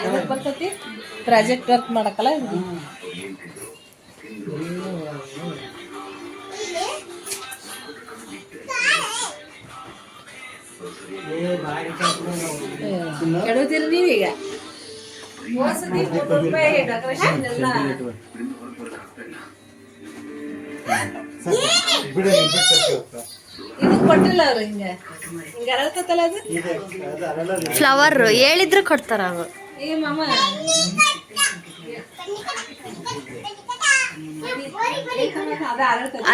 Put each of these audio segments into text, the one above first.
ಎದಕ್ ಬರ್ತೈತಿ project work ಮಾಡಕ್ಕಲ್ಲ ಇದು ಕೆಡೋದಿರಿ ನೀವೀಗ ಹೋದ್ಸತಿ ಮೂರ್ನೂರು ರೂಪಾಯಿ ಡೆಕೋರೇಷನ್ ಎಲ್ಲ ಇದು ಕೊಟ್ಟಿಲ್ಲ ಅವ್ರು ಹಿಂಗ. ಹಿಂಗ ಅರಳ್ತತಲ್ಲ ಅದು? ಫ್ಲವರ್ ಹೇಳಿದ್ರೆ ಕೊಡ್ತಾರ ಅವರು. ಏ ಮಾಮ.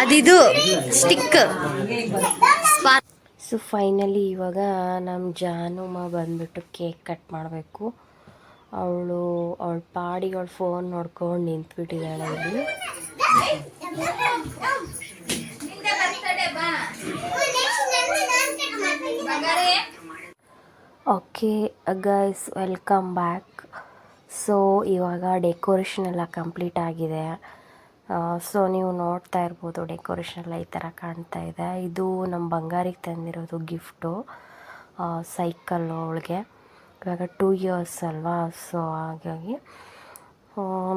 ಅದಿದು ಸ್ಟಿಕ್ ಸೊ ಫೈನಲಿ ಇವಾಗ ನಮ್ಮ ಜಾನುಮ ಬಂದ್ಬಿಟ್ಟು ಕೇಕ್ ಕಟ್ ಮಾಡಬೇಕು. ಅವಳು ಅವಳ ಪಾಡಿಗೆ ಅವಳು ಫೋನ್ ನೋಡ್ಕೊಂಡು ನಿಂತ್ಬಿಟ್ಟಿದ್ದಾಳೆ ಇಲ್ಲಿ okay guys welcome back so ಇವಾಗ ಡೆಕೋರೇಷನ್ ಎಲ್ಲ ಕಂಪ್ಲೀಟ್ ಆಗಿದೆ. ಸೊ ನೀವು ನೋಡ್ತಾ ಇರ್ಬೋದು ಡೆಕೋರೇಷನ್ ಎಲ್ಲ ಈ ಥರ ಕಾಣ್ತಾ ಇದೆ. ಇದು ನಮ್ಮ ಬಂಗಾರಿಗೆ ತಂದಿರೋದು ಗಿಫ್ಟು ಸೈಕಲ್ ಅವಳಿಗೆ ಇವಾಗ ಟೂ ಇಯರ್ಸ್ ಅಲ್ವಾ? ಸೊ ಹಾಗಾಗಿ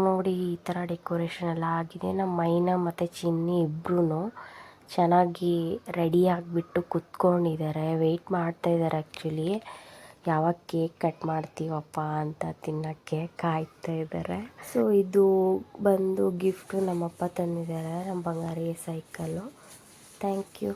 ನೋಡಿ ಈ ಥರ ಡೆಕೋರೇಷನ್ ಎಲ್ಲ ಆಗಿದೆ. ನಮ್ಮ ಮೈನಾ ಮತ್ತು ಚಿನ್ನಿ ಇಬ್ಬರೂ ಚೆನ್ನಾಗಿ ರೆಡಿ ಆಗಿಬಿಟ್ಟು ಕುತ್ಕೊಂಡಿದ್ದಾರೆ. ವೆಯ್ಟ್ ಮಾಡ್ತಾಯಿದ್ದಾರೆ ಆ್ಯಕ್ಚುಲಿ ಯಾವಾಗ ಕೇಕ್ ಕಟ್ ಮಾಡ್ತೀವಪ್ಪ ಅಂತ ತಿನ್ನೋಕ್ಕೆ ಕಾಯ್ತಾ ಇದ್ದಾರೆ. ಸೊ ಇದು ಬಂದು ಗಿಫ್ಟು ನಮ್ಮಪ್ಪ ತಂದಿದ್ದಾರೆ, ನಮ್ಮ ಬಂಗಾರಿಗೆ ಸೈಕಲ್ಲು ಥ್ಯಾಂಕ್ ಯು